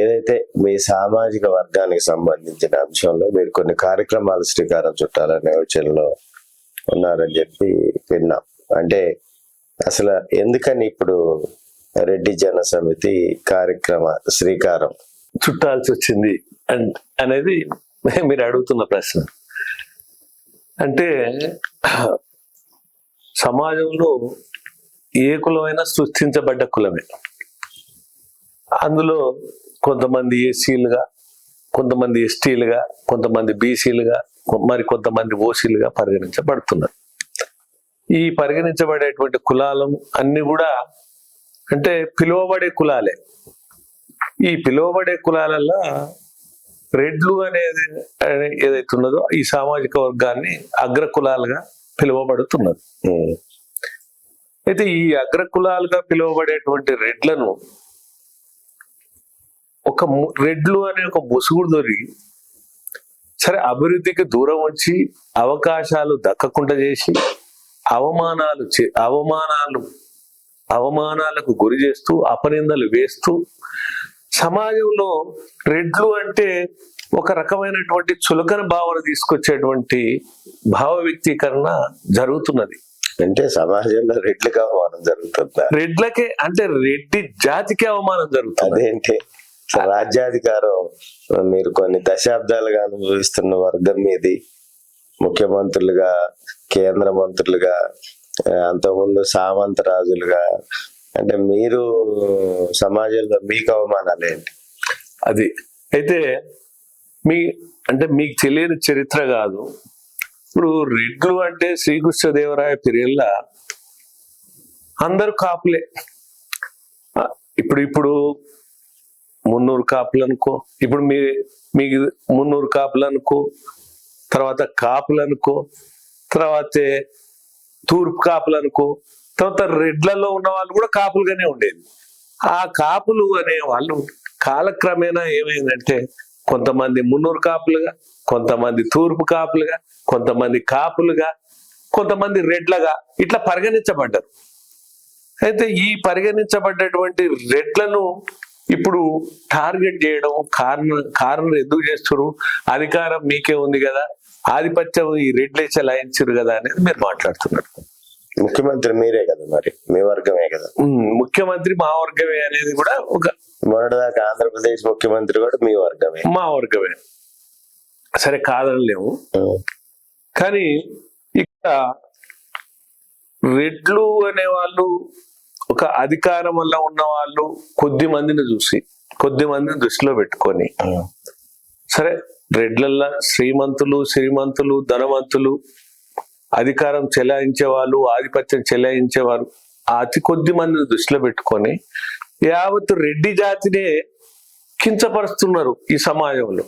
ఏదైతే మీ సామాజిక వర్గానికి సంబంధించిన అంశంలో మీరు కొన్ని కార్యక్రమాలు శ్రీకారం చుట్టాలనే యోచనలో ఉన్నారని చెప్పి విన్నాం. అంటే అసలు ఎందుకని ఇప్పుడు రెడ్డి జన సమితి కార్యక్రమ శ్రీకారం? చుట్టాల్సి వచ్చింది అనేది మీరు అడుగుతున్న ప్రశ్న. అంటే సమాజంలో ఏ కులమైనా సృష్టించబడ్డ కులమే. అందులో కొంతమంది ఎస్సీలుగా కొంతమంది ఎస్టీలుగా కొంతమంది బీసీలుగా మరి కొంతమంది ఓసీలుగా పరిగణించబడుతున్నారు ఈ పరిగణించబడేటువంటి కులాలు అన్ని కూడా అంటే పిలువబడే కులాలే. ఈ పిలువబడే కులాలలో రెడ్లు అనేది అనే- ఏదైతే ఉన్నదో ఈ సామాజిక వర్గాన్ని అగ్ర కులాలుగా పిలువబడుతున్నది అయితే ఈ అగ్ర కులాలుగా పిలువబడేటువంటి రెడ్లను ఒక రెడ్లు అనే ఒక ముసుగుడు దొరికి సరే అభివృద్ధికి దూరం వచ్చి అవకాశాలు దక్కకుండా చేసి అవమానాలు చే- అవమానాలు అవమానాలకు గురి చేస్తూ అపనిందలు వేస్తూ సమాజంలో రెడ్లు అంటే ఒక రకమైనటువంటి చులకన భావన తీసుకొచ్చేటువంటి భావ వ్యక్తీకరణ జరుగుతున్నది. అంటే సమాజంలో రెడ్లకు అవమానం జరుగుతుందా? రెడ్లకే అంటే రెడ్డి జాతికే అవమానం జరుగుతుంది. అదేంటి? రాజ్యాధికారం మీరు కొన్ని దశాబ్దాలుగా అనుభవిస్తున్న వర్గం మీది ముఖ్యమంత్రులుగా కేంద్ర మంత్రులుగా అంతకుముందు సామంత రాజులుగా అంటే మీరు సమాజంలో మీకు అవమానాలు ఏంటి? అది అయితే మీ అంటే మీకు తెలియని చరిత్ర కాదు. ఇప్పుడు రెడ్లు అంటే శ్రీకృష్ణదేవరాయ పీరియడ్ల అందరూ కాపులే. ఇప్పుడు ఇప్పుడు మున్నూరు కాపులు అనుకో ఇప్పుడు మీ మీకు మున్నూరు కాపులు అనుకో తర్వాత కాపులు అనుకో తర్వాత తూర్పు కాపులు అనుకో తర్వాత రెడ్లలో ఉన్న వాళ్ళు కూడా కాపులుగానే ఉండేది. ఆ కాపులు అనే వాళ్ళు కాలక్రమేణా ఏమైందంటే కొంతమంది మున్నూరు కాపులుగా కొంతమంది తూర్పు కాపులుగా కొంతమంది కాపులుగా కొంతమంది రెడ్లగా ఇట్లా పరిగణించబడ్డారు. అయితే ఈ పరిగణించబడ్డటువంటి రెడ్లను ఇప్పుడు టార్గెట్ చేయడం కారణం కారణం ఎందుకు చేస్తారు అధికారం మీకే ఉంది కదా. ఆధిపత్యం ఈ రెడ్లే చలాయించారు కదా అనేది మీరు మాట్లాడుతున్నారు. ముఖ్యమంత్రి మీరే కదా మరి మీ వర్గమే కదా. ముఖ్యమంత్రి మా వర్గమే అనేది కూడా ఒక మొన్నటిదాకా ఆంధ్రప్రదేశ్ ముఖ్యమంత్రి కూడా మీ వర్గమే. మా వర్గమే. సరే కాదనలేము. కానీ ఇక్కడ రెడ్లు అనే వాళ్ళు ఒక అధికారం వల్ల ఉన్న వాళ్ళు కొద్ది మందిని చూసి కొద్ది మందిని దృష్టిలో పెట్టుకొని సరే రెడ్లల్లో శ్రీమంతులు శ్రీమంతులు ధనవంతులు అధికారం చెలాయించే వాళ్ళు ఆధిపత్యం చెలాయించేవారు అతి కొద్ది మందిని దృష్టిలో పెట్టుకొని యావత్ రెడ్డి జాతినే కించపరుస్తున్నారు ఈ సమాజంలో.